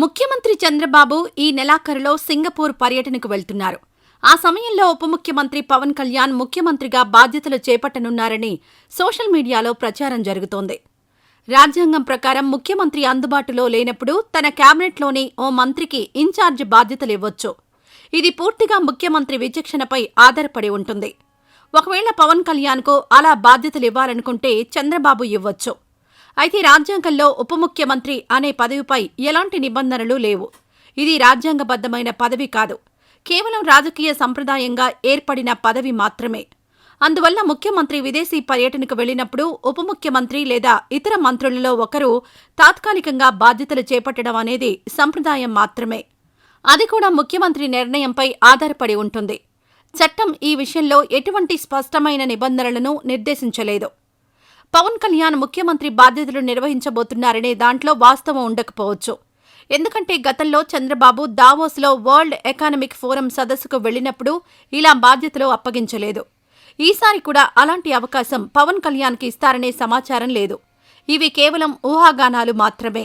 ముఖ్యమంత్రి చంద్రబాబు ఈ నెలాఖరులో సింగపూర్ పర్యటనకు వెళ్తున్నారు. ఆ సమయంలో ఉప ముఖ్యమంత్రి పవన్ కళ్యాణ్ ముఖ్యమంత్రిగా బాధ్యతలు చేపట్టనున్నారని సోషల్ మీడియాలో ప్రచారం జరుగుతోంది. రాజ్యాంగం ప్రకారం ముఖ్యమంత్రి అందుబాటులో లేనప్పుడు తన కేబినెట్లోని ఓ మంత్రికి ఇన్ఛార్జ్ బాధ్యతలు ఇవ్వొచ్చు. ఇది పూర్తిగా ముఖ్యమంత్రి విచక్షణపై ఆధారపడి ఉంటుంది. ఒకవేళ పవన్ కళ్యాణ్కు అలా బాధ్యతలు ఇవ్వాలనుకుంటే చంద్రబాబు ఇవ్వొచ్చు. అయితే రాజ్యాంగంలో ఉప ముఖ్యమంత్రి అనే పదవిపై ఎలాంటి నిబంధనలు లేవు. ఇది రాజ్యాంగబద్ధమైన పదవి కాదు. కేవలం రాజకీయ సంప్రదాయంగా ఏర్పడిన పదవి మాత్రమే. అందువల్ల ముఖ్యమంత్రి విదేశీ పర్యటనకు వెళ్ళినప్పుడు ఉప ముఖ్యమంత్రి లేదా ఇతర మంత్రులలో ఒకరు తాత్కాలికంగా బాధ్యతలు చేపట్టడం అనేది సంప్రదాయం మాత్రమే. అది కూడా ముఖ్యమంత్రి నిర్ణయంపై ఆధారపడి ఉంటుంది. చట్టం ఈ విషయంలో ఎటువంటి స్పష్టమైన నిబంధనలను నిర్దేశించలేదు. పవన్ కళ్యాణ్ ముఖ్యమంత్రి బాధ్యతలు నిర్వహించబోతున్నారనే దాంట్లో వాస్తవం ఉండకపోవచ్చు. ఎందుకంటే గతంలో చంద్రబాబు దావోస్లో వరల్డ్ ఎకానమిక్ ఫోరం సదస్సుకు వెళ్ళినప్పుడు ఇలా బాధ్యతలు అప్పగించలేదు. ఈసారి కూడా అలాంటి అవకాశం పవన్ కళ్యాణ్కి ఇస్తారనే సమాచారం లేదు. ఇవి కేవలం ఊహాగానాలు మాత్రమే.